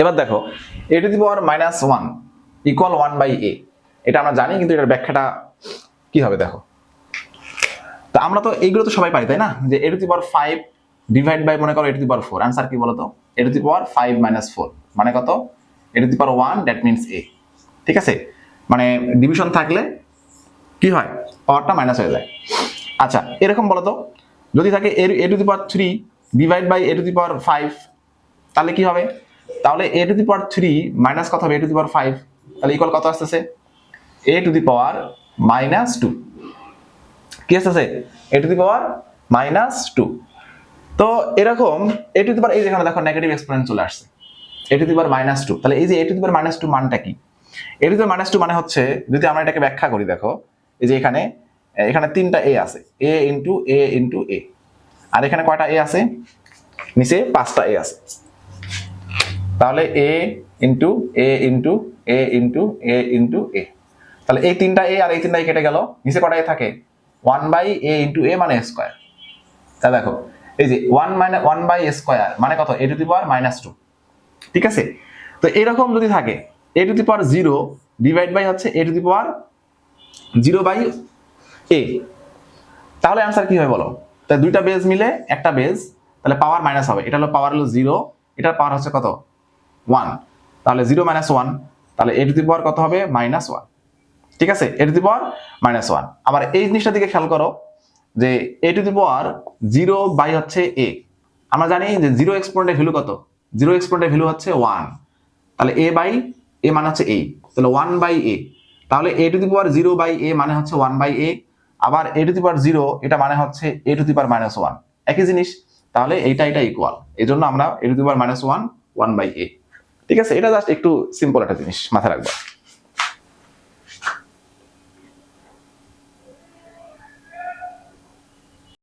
এবার দেখো a to the power minus one equal one by a এটা আমরা জানি, কিন্তু এটার ব্যাখ্যাটা কি হবে দেখো? তো আমরা তো এইগুলো তো সবাই পারি, তাই না? যে a to the power five divide by মনে করো a to the power four answer কি বলতো? A to the power five minus four মানে কত? A to the power one that means a ঠিক আছে? মানে ডিভিশন থাকলে কি হয়? পাওয়ারটা মাইনাস হয়ে যায়। আচ্ছা এরকম বলতো? যদি থাকে a to the power three divide by a to the power five তাহলে কি হবে? তাহলে a to the power three minus কত হবে? A to the power five তাহলে ইকুয়াল কত আসতেছে? A to the power minus two কি আসতেছে? A to the power minus two তো এরকম এ টু দি পাওয়ার এই যেখানে দেখো নেগেটিভ এক্সপোনেন্ট চলে আসছে। A to the power minus two তাহলে এই যে a to the power minus two মানটা কি? A to the power minus two মানে হচ্ছে, যদি আমরা এটাকে ব্যাখ্যা করি দেখো, এই যে এখানে এখানে তিনটা এ আছে। এ ইন্টু এ ইন্টু এ আর এখানে কয়টা এ আছে? নিচে পাঁচটা এ আছে। তাহলে a into a into a into a into a তাহলে এই তিনটা এ আর এই তিনটা কেটে গেল, নিচে কটা এ থাকে? One by a into a মানে স্কোয়ার তা দেখো, এই যে one minus one by square মানে কত? A to the power minus two ঠিক আছে? তো এরকম যদি থাকে a to the power zero divide by হচ্ছে a to the power zero by a তাহলে অ্যান্সার কি হবে বলো? তাহলে দুইটা বেজ মিলে একটা বেজ তাহলে পাওয়ার মাইনাস হবে। এটা হলো পাওয়ার হলো জিরো এটার পাওয়ার হচ্ছে কত? ওয়ান। তাহলে জিরো মাইনাস ওয়ান, তাহলে এ টু দি পাওয়ার কত হবে? Minus one. ঠিক আছে? A to the power minus one. আবার এই জিনিসটার দিকে খেয়াল করো, যে a to the power zero by হচ্ছে এ। আমরা জানি যে জিরো এক্সপোনেন্টের ভ্যালু কত? জিরো এক্সপোনেন্টের ভ্যালু হচ্ছে ওয়ান। তাহলে এ বাই এ মানে হচ্ছে এ। তাহলে ওয়ান বাই এ। তাহলে a to the power zero by a মানে হচ্ছে ওয়ান বাই এ। আবার এ টু দি পাওয়ার জিরো, এটা মানে হচ্ছে a to the power minus one. একই জিনিস, তাহলে এইটা, এটা ইকুয়াল এই জন্য আমরা a to the power minus one one by a. ঠিক আছে এটা জাস্ট একটু সিম্পল একটা জিনিস মাথায় রাখব।